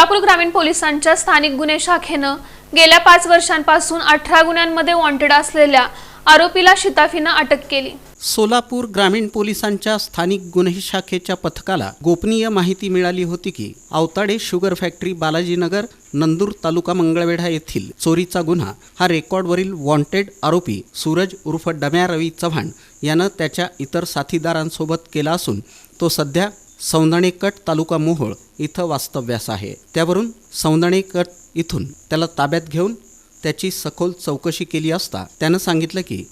सोलापूर ग्रामीण पोलिसांच्या स्थानिक गुन्हे शाखेनं गेल्या पाच वर्षांपासून अठरा गुन्ह्यांमध्ये वॉन्टेड असलेल्या आरोपीला शिताफीनं अटक केली. सोलापूर ग्रामीण पोलिसांच्या स्थानिक गुन्हे शाखेच्या पथकाला गोपनीय माहिती मिळाली होती की आवताडे शुगर फॅक्टरी बालाजीनगर नंदूर तालुका मंगळवेढा येथील चोरीचा गुन्हा हा रेकॉर्डवरील वॉन्टेड आरोपी सूरज उर्फ डम्या रवी चव्हाण यानं त्याच्या इतर साथीदारांसोबत केला असून तो सध्या सौंदणेकट तालुका मोहोळ इथं वास्तव्यास आहे. त्यावरून सौंदणेकट इथून त्याला ताब्यात घेऊन त्याची सखोल चौकशी केली असता त्यानं सांगितलं की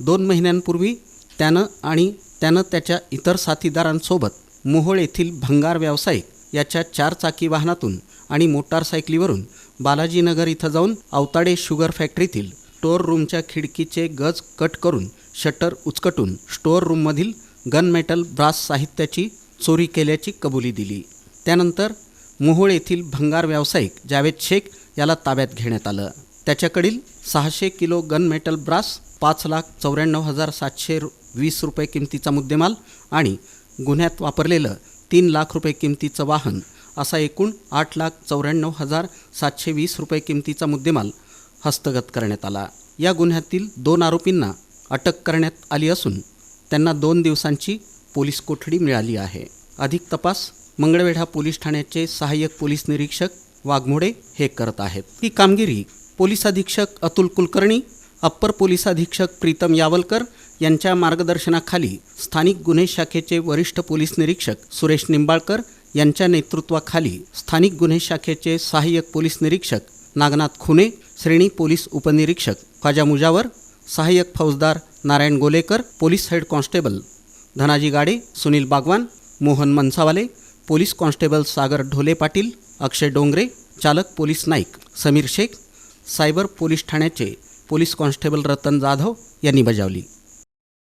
दोन महिन्यांपूर्वी त्यानं आणि त्यानं त्याच्या इतर साथीदारांसोबत मोहोळ येथील भंगार व्यावसायिक याच्या चारचाकी वाहनातून आणि मोटारसायकलीवरून बालाजीनगर इथं जाऊन अवताडे शुगर फॅक्टरीतील स्टोअर रूमच्या खिडकीचे गज कट करून शटर उचकटून स्टोअर रूममधील गन मेटल ब्रास साहित्याची चोरी केल्याची कबुली दिली. त्यानंतर मोहोळ येथील भंगार व्यावसायिक जावेद शेख याला ताब्यात घेण्यात आलं. त्याच्याकडील सहाशे किलो गन मेटल ब्रास पाच लाख चौऱ्याण्णव हजार सातशे रु- वीस रुपये किमतीचा मुद्देमाल आणि गुन्ह्यात वापरलेलं तीन लाख रुपये किमतीचं वाहन असा एकूण आठ लाख चौऱ्याण्णव हजार सातशे वीस रुपये किमतीचा मुद्देमाल हस्तगत करण्यात आला. या गुन्ह्यातील दोन आरोपींना अटक करण्यात आली असून त्यांना दोन दिवसांची पोलीस कोठडी मिळाली आहे. अधिक तपास मंगळवेढा पोलीस ठाण्याचे सहाय्यक पोलीस निरीक्षक वाघमोडे हे करत आहेत. ही कामगिरी पोलीस अधीक्षक अतुल कुलकर्णी अप्पर पोलीस अधीक्षक प्रीतम यावलकर यांच्या मार्गदर्शनाखाली स्थानिक गुन्हे शाखेचे वरिष्ठ पोलीस निरीक्षक सुरेश निंबाळकर यांच्या नेतृत्वाखाली स्थानिक गुन्हे शाखेचे सहाय्यक पोलीस निरीक्षक नागनाथ खुने श्रेणी पोलीस उपनिरीक्षक ख्वाजा मुजावर सहाय्यक फौजदार Narayan Golekar police head constable Dhanaji Gade Sunil Bagwan Mohan Mansawale police constable Sagar Dhole Patil Akshay Dongre चालक police Naik Sameer Shaikh cyber police ठाण्याचे पोलीस कॉन्स्टेबल रतन जाधव यांनी बजावली.